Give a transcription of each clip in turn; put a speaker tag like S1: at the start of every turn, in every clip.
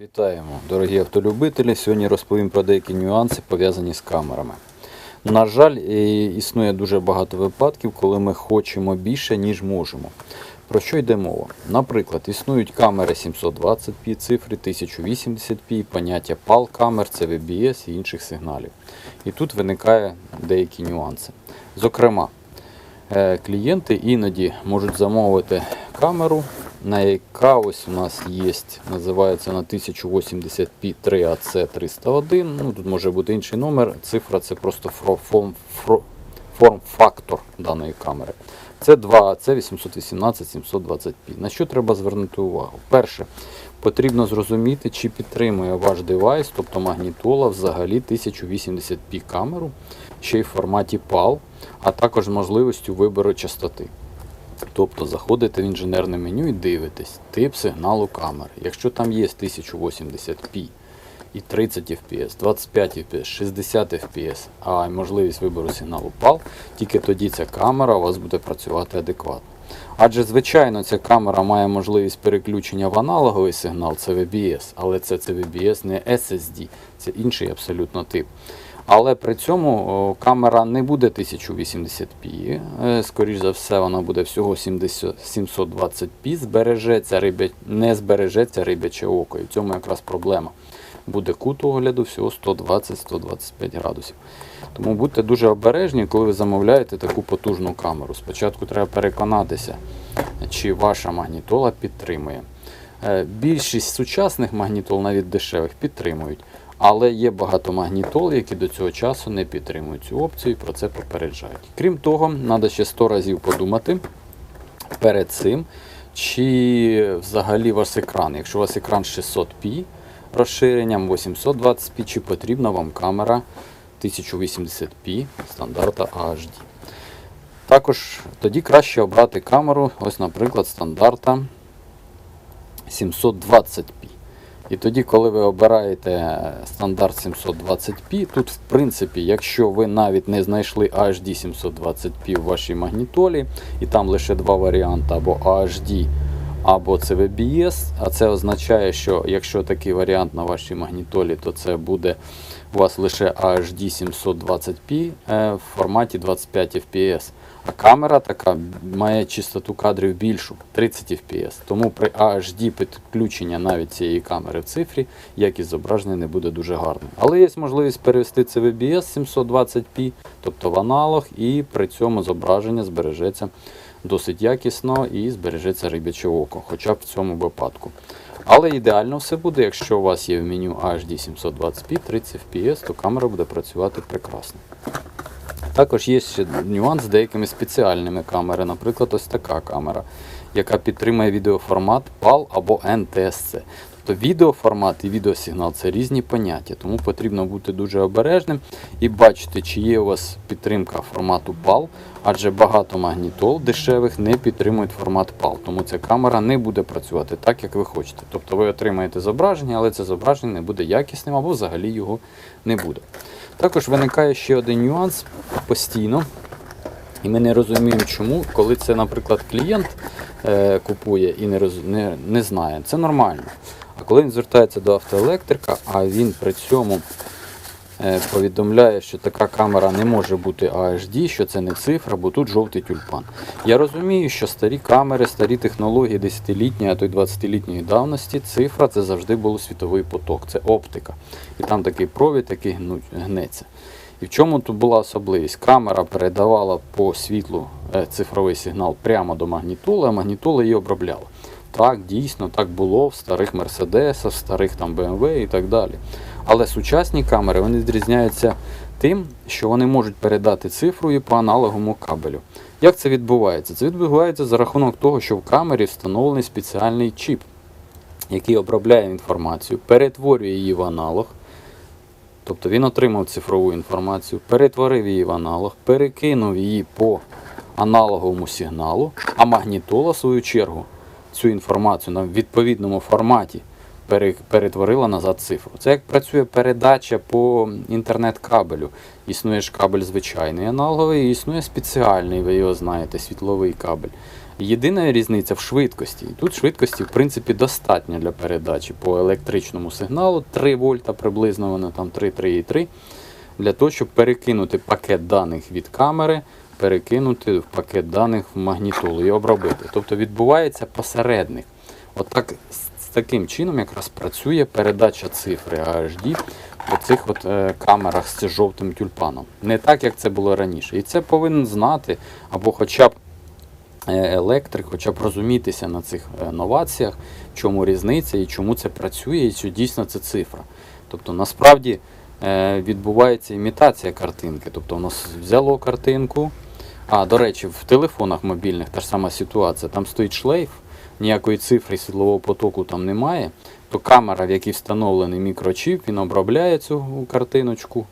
S1: Вітаємо, дорогі автолюбителі. Сьогодні розповім про деякі нюанси пов'язані з камерами. На жаль, існує дуже багато випадків, коли ми хочемо більше, ніж можемо. Про що йде мова? Наприклад, існують камери 720p, цифри 1080p, поняття PAL камер, CVBS і інших сигналів. І тут виникає деякі нюанси. Зокрема, Е, Клієнти іноді можуть замовити камеру, на яка ось у нас є, називається на 1080p 3AC301. Ну, тут може бути інший номер. Цифра це просто форм-фактор даної камери. Це 2 це 818 720p. На що треба звернути увагу? Перше, потрібно зрозуміти, чи підтримує ваш девайс, тобто магнітола, взагалі 1080p камеру, ще й в форматі PAL, а також можливістю вибору частоти. Тобто заходите в інженерне меню і дивитесь тип сигналу камери. Якщо там є 1080p і 30 fps, 25 fps, 60 fps, а можливість вибору сигналу PAL, тільки тоді ця камера у вас буде працювати адекватно. Адже, звичайно, ця камера має можливість переключення в аналоговий сигнал, це VBS, але це CVBS не SSD, це інший абсолютно тип. Але при цьому камера не буде 1080p, е, скоріш за все, вона буде всього 70 720p, збережеться рибя... не збережеться рибяче око. І в цьому якраз проблема. Буде кут огляду всього 120-125 градусів. Тому будьте дуже обережні, коли ви замовляєте таку потужну камеру. Спочатку треба переконатися, чи ваша магнітола підтримує. Е, Більшість сучасних магнітол, навіть дешевих, підтримують. Але є багато магнітол, які до цього часу не підтримують цю опцію і про це попереджають. Крім того, треба ще 100 разів подумати перед цим, чи взагалі ваш екран, якщо у вас екран 600p розширенням 820p, чи потрібна вам камера 1080p стандарта HD. Також тоді краще обрати камеру, ось, наприклад, стандарта 720p. І тоді, коли ви обираєте стандарт 720p, тут, в принципі, якщо ви навіть не знайшли HD 720p в вашій магнітолі, і там лише два варіанти або AHD, або CVBS, а це означає, що якщо такий варіант на вашій магнітолі, то це буде у вас лише AHD 720p е, в форматі 25 fps. Камера така має частоту кадрів більшу 30 fps. Тому при AHD підключення навіть цієї камери в цифрі якість зображення не буде дуже гарною. Але є можливість перевести це в VBS 720p, тобто в аналог, і при цьому зображення збережеться досить якісно і збережеться рибяче око, хоча б в цьому випадку. Але ідеально все буде, якщо у вас є в меню HD 720p 30 fps, то камера буде працювати прекрасно. Також є ще нюанс з деякими спеціальними камерами, наприклад, ось така камера, яка підтримує відеоформат PAL або NTSC. Тобто відеоформат і відеосигнал це різні поняття, тому потрібно бути дуже обережним і бачити, чи є у вас підтримка формату PAL, адже багато магнітол дешевих не підтримують формат PAL, тому ця камера не буде працювати так, як ви хочете. Тобто ви отримаєте зображення, але це зображення не буде якісним або взагалі його не буде. Також виникає ще один нюанс постійно. І ми не розуміємо, чому, коли це, наприклад, клієнт е, купує і не, роз, не, не знає, це нормально. А коли він звертається до автоелектрика, а він при цьому повідомляє, що така камера не може бути AHD, що це не цифра, бо тут жовтий тюльпан. Я розумію, що старі камери, старі технології 10-літньої, а то й 20-літньої давності, цифра це завжди був світовий поток, це оптика. І там такий провід, який гнеться. І в чому тут була особливість? Камера передавала по світлу е, цифровий сигнал прямо до магнітоли, а магнітола її обробляла. Так, дійсно, так було в старих Мерседесах, в старих там BMW і так далі. Але сучасні камери вони відрізняються тим, що вони можуть передати цифру і по аналоговому кабелю. Як це відбувається? Це відбувається за рахунок того, що в камері встановлений спеціальний чіп, який обробляє інформацію, перетворює її в аналог. Тобто він отримав цифрову інформацію, перетворив її в аналог, перекинув її по аналоговому сигналу, а магнітола, в свою чергу, цю інформацію на відповідному форматі перетворила назад цифру. Це як працює передача по інтернет-кабелю. Існує ж кабель звичайний аналоговий, існує спеціальний, ви його знаєте, світловий кабель. Єдина різниця в швидкості. Тут швидкості, в принципі, достатньо для передачі по електричному сигналу 3 вольта приблизно, воно там 3-3,3, для того, щоб перекинути пакет даних від камери, перекинути в пакет даних в магнітолу і обробити. Тобто відбувається посередник. Отак з таким чином якраз працює передача цифри AHD в цих от е, камерах з жовтим тюльпаном. Не так, як це було раніше. І це повинен знати або хоча б е, електрик, хоча б розумітися на цих е, новаціях, в чому різниця і чому це працює, і що дійсно це цифра. Тобто насправді відбувається імітація картинки. Тобто воно с- взяло картинку. А, до речі, в телефонах мобільних та ж сама ситуація. Там стоїть шлейф, ніякої цифри світлового потоку там немає. То камера, в якій встановлений мікрочіп, він обробляє цю картиночку,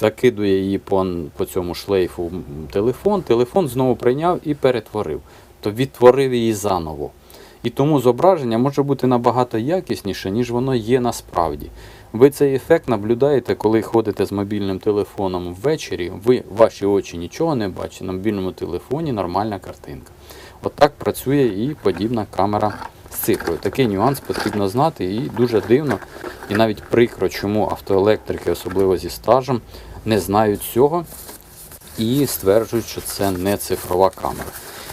S1: закидує її по, по цьому шлейфу телефон. Телефон знову прийняв і перетворив. То відтворив її заново. І тому зображення може бути набагато якісніше, ніж воно є насправді. Ви цей ефект наблюдаєте, коли ходите з мобільним телефоном ввечері, ви ваші очі нічого не бачите, на мобільному телефоні нормальна картинка. Отак працює і подібна камера з цифрою. Такий нюанс потрібно знати і дуже дивно, і навіть прикро, чому автоелектрики, особливо зі стажем, не знають цього і стверджують, що це не цифрова камера.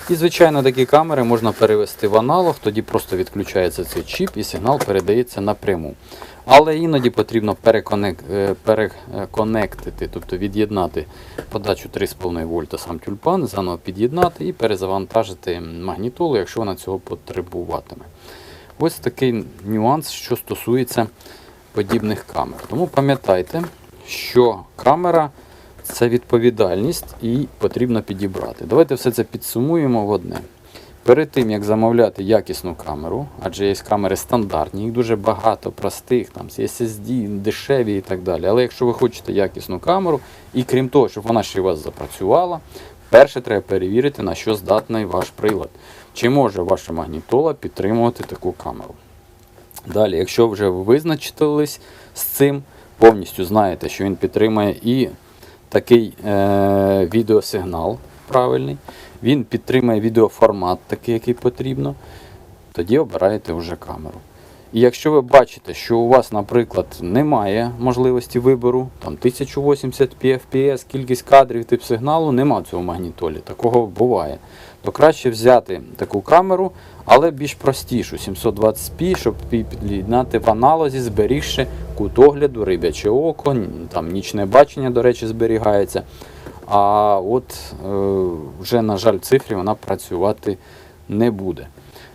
S1: І, звичайно, такі камери можна перевести в аналог, тоді просто відключається цей чіп і сигнал передається напряму. Але іноді потрібно е, переконектити, тобто від'єднати подачу 3,5 вольта сам тюльпан, заново під'єднати і перезавантажити магнітолу, якщо вона цього потребуватиме. Ось такий нюанс, що стосується подібних камер. Тому пам'ятайте, що камера це відповідальність і потрібно підібрати. Давайте все це підсумуємо в одне. Перед тим, як замовляти якісну камеру, адже є камери стандартні, їх дуже багато, простих, там, SSD, дешеві і так далі. Але якщо ви хочете якісну камеру, і крім того, щоб вона ще у вас запрацювала, перше треба перевірити, на що здатний ваш прилад. Чи може ваша магнітола підтримувати таку камеру. Далі, якщо вже ви визначились з цим, повністю знаєте, що він підтримує і такий е, відеосигнал правильний, він підтримує відеоформат такий, який потрібно, тоді обираєте вже камеру. І якщо ви бачите, що у вас, наприклад, немає можливості вибору, там 1080 fps, кількість кадрів тип сигналу, нема в магнітолі, такого буває. То краще взяти таку камеру, але більш простішу, 720p, щоб під'єднати в аналозі, зберігши кут огляду, рибяче око, там нічне бачення, до речі, зберігається. А от е, вже, на жаль, в цифрі вона працювати не буде.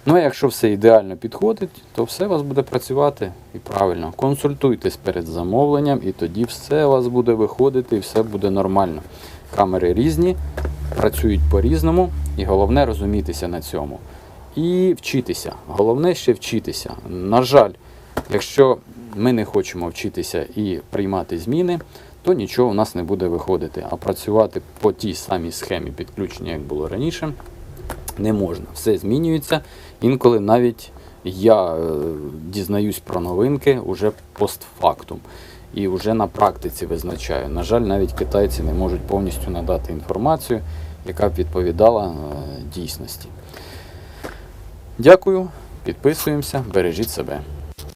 S1: Ну, а якщо все ідеально підходить, то все у вас буде працювати і правильно. Консультуйтесь перед замовленням, і тоді все у вас буде виходити і все буде нормально. Камери різні, працюють по-різному, і головне розумітися на цьому. І вчитися. Головне ще вчитися. На жаль, якщо ми не хочемо вчитися і приймати зміни, то нічого у нас не буде виходити. А працювати по тій самій схемі підключення, як було раніше, не можна. Все змінюється. Інколи навіть я е, дізнаюсь про новинки уже постфактум. І вже на практиці визначаю. На жаль, навіть китайці не можуть повністю надати інформацію, яка б відповідала е, дійсності. Дякую, підписуємося, бережіть себе.